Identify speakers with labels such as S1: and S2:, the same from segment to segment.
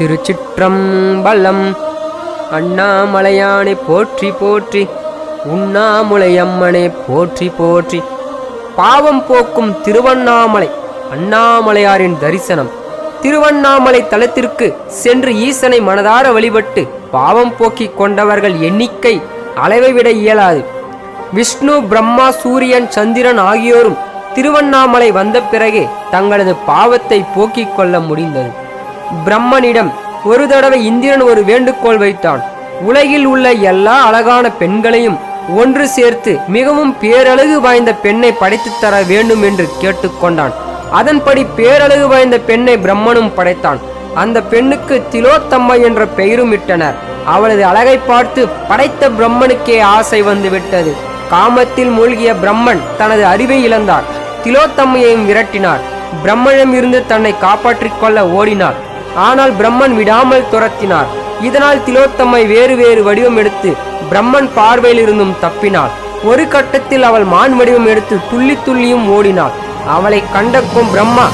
S1: திருச்சிற்றம்பலம். அண்ணாமலையானை போற்றி போற்றி உண்ணாமுலையம்மனை போற்றி போற்றி பாவம் போக்கும் திருவண்ணாமலை அண்ணாமலையாரின் தரிசனம். திருவண்ணாமலை தலத்திற்கு சென்று ஈசனை மனதார வழிபட்டு பாவம் போக்கிக் கொண்டவர்கள் எண்ணிக்கை அளவை விட இயலாது. விஷ்ணு பிரம்மா சூரியன் சந்திரன் ஆகியோரும் திருவண்ணாமலை வந்த பிறகே தங்களது பாவத்தை போக்கிக் கொள்ள முடிந்தது. பிரம்மனிடம் ஒரு தடவை இந்திரன் ஒரு வேண்டுகோள் வைத்தான். உலகில் உள்ள எல்லா அழகான பெண்களையும் ஒன்று சேர்த்து மிகவும் பேரழகு வாய்ந்த பெண்ணை படைத்துத் தர வேண்டும் என்று கேட்டுக்கொண்டான் அதன்படி பேரழகு வாய்ந்த பெண்ணை பிரம்மனும் படைத்தான். அந்த பெண்ணுக்கு திலோத்தம்மை என்ற பெயரும் இட்டனர். அவளது அழகை பார்த்து படைத்த பிரம்மனுக்கே ஆசை வந்து விட்டது காமத்தில் மூழ்கிய பிரம்மன் தனது அறிவை இழந்தார். திலோத்தம்மையையும் விரட்டினார். பிரம்மனிடம் இருந்து தன்னை காப்பாற்றிக் கொள்ள ஓடினார். ஆனால் பிரம்மன் விடாமல் துரத்தினார். இதனால் திலோத்தம்மை வேறு வேறு வடிவம் எடுத்து பிரம்மன் பார்வையில் இருந்தும் தப்பினாள். ஒரு கட்டத்தில் அவள் மான் வடிவம் எடுத்து துள்ளி துள்ளியும் ஓடினாள். அவளை கண்டக்கும் பிரம்மா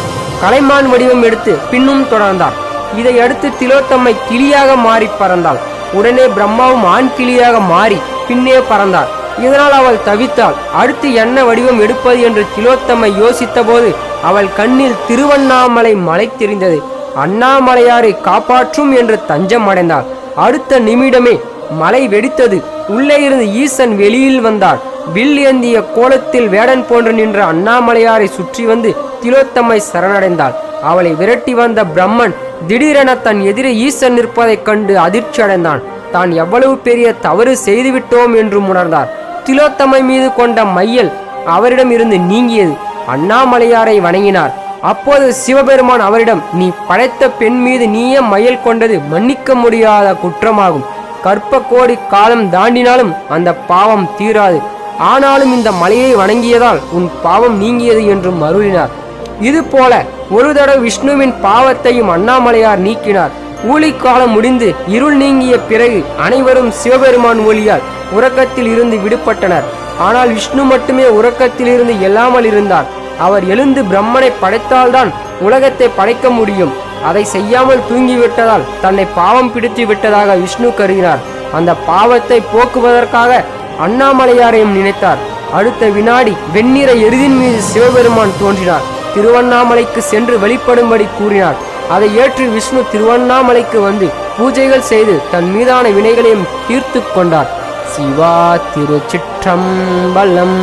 S1: கலைமான் வடிவம் எடுத்து பின்னும் தொடர்ந்தார் இதையடுத்து திலோத்தம்மை கிளியாக மாறி பறந்தாள். உடனே பிரம்மாவும் ஆண் கிளியாக மாறி பின்னே பறந்தார் இதனால் அவள் தவித்தாள். அடுத்து என்ன வடிவம் எடுப்பது என்று திலோத்தம்மை யோசித்தபோது அவள் கண்ணில் திருவண்ணாமலை மலை தெரிந்தது. அண்ணாமலையாரை காப்பாற்றும் என்று தஞ்சம் அடைந்தார். அடுத்த நிமிடமே மலை வெடித்தது. உள்ளே இருந்து ஈசன் வெளியில் வந்தார். வில் ஏந்திய கோலத்தில் வேடன் போன்று நின்ற அண்ணாமலையாரை சுற்றி வந்து திலோத்தம்மை சரணடைந்தாள் அவளை விரட்டி வந்த பிரம்மன் திடீரென தன் எதிரே ஈசன் நிற்பதைக் கண்டு அதிர்ச்சி அடைந்தான். தான் எவ்வளவு பெரிய தவறு செய்துவிட்டோம் என்று உணர்ந்தார். திலோத்தமை மீது கொண்ட மையல் அவரிடம் இருந்து நீங்கியது. அண்ணாமலையாரை வணங்கினார். அப்போது சிவபெருமான் அவரிடம் நீ படைத்த பெண் மீது நீயே மயல் கொண்டது மன்னிக்க முடியாத குற்றமாகும். கற்ப கோடி காலம் தாண்டினாலும் அந்த பாவம் தீராது. ஆனாலும் இந்த மலையை வணங்கியதால் உன் பாவம் நீங்கியது என்றும் அருளினார் இது போல ஒரு தடவை விஷ்ணுவின் பாவத்தையும் அண்ணாமலையார் நீக்கினார். ஊழிக்காலம் முடிந்து இருள் நீங்கிய பிறகு அனைவரும் சிவபெருமான் ஒளியால் உறக்கத்தில் இருந்து விடுபட்டனர். ஆனால் விஷ்ணு மட்டுமே உறக்கத்தில் இருந்து எல்லாமல் இருந்தார். அவர் எழுந்து பிரம்மனை படைத்தால்தான் உலகத்தை படைக்க முடியும். அதை செய்யாமல் தூங்கிவிட்டதால் தன்னை பாவம் பிடித்து விட்டதாக விஷ்ணு கருதினார். அந்த பாவத்தை போக்குவதற்காக அண்ணாமலையாரையும் நினைத்தார். அடுத்த வினாடி வெண்ணிற எருதின் மீது சிவபெருமான் தோன்றினார். திருவண்ணாமலைக்கு சென்று வெளிப்படும்படி கூறினார். அதை ஏற்று விஷ்ணு திருவண்ணாமலைக்கு வந்து பூஜைகள் செய்து தன் மீதான வினைகளையும் தீர்த்து கொண்டார். சிவா திருச்சிற்றம்பலம்.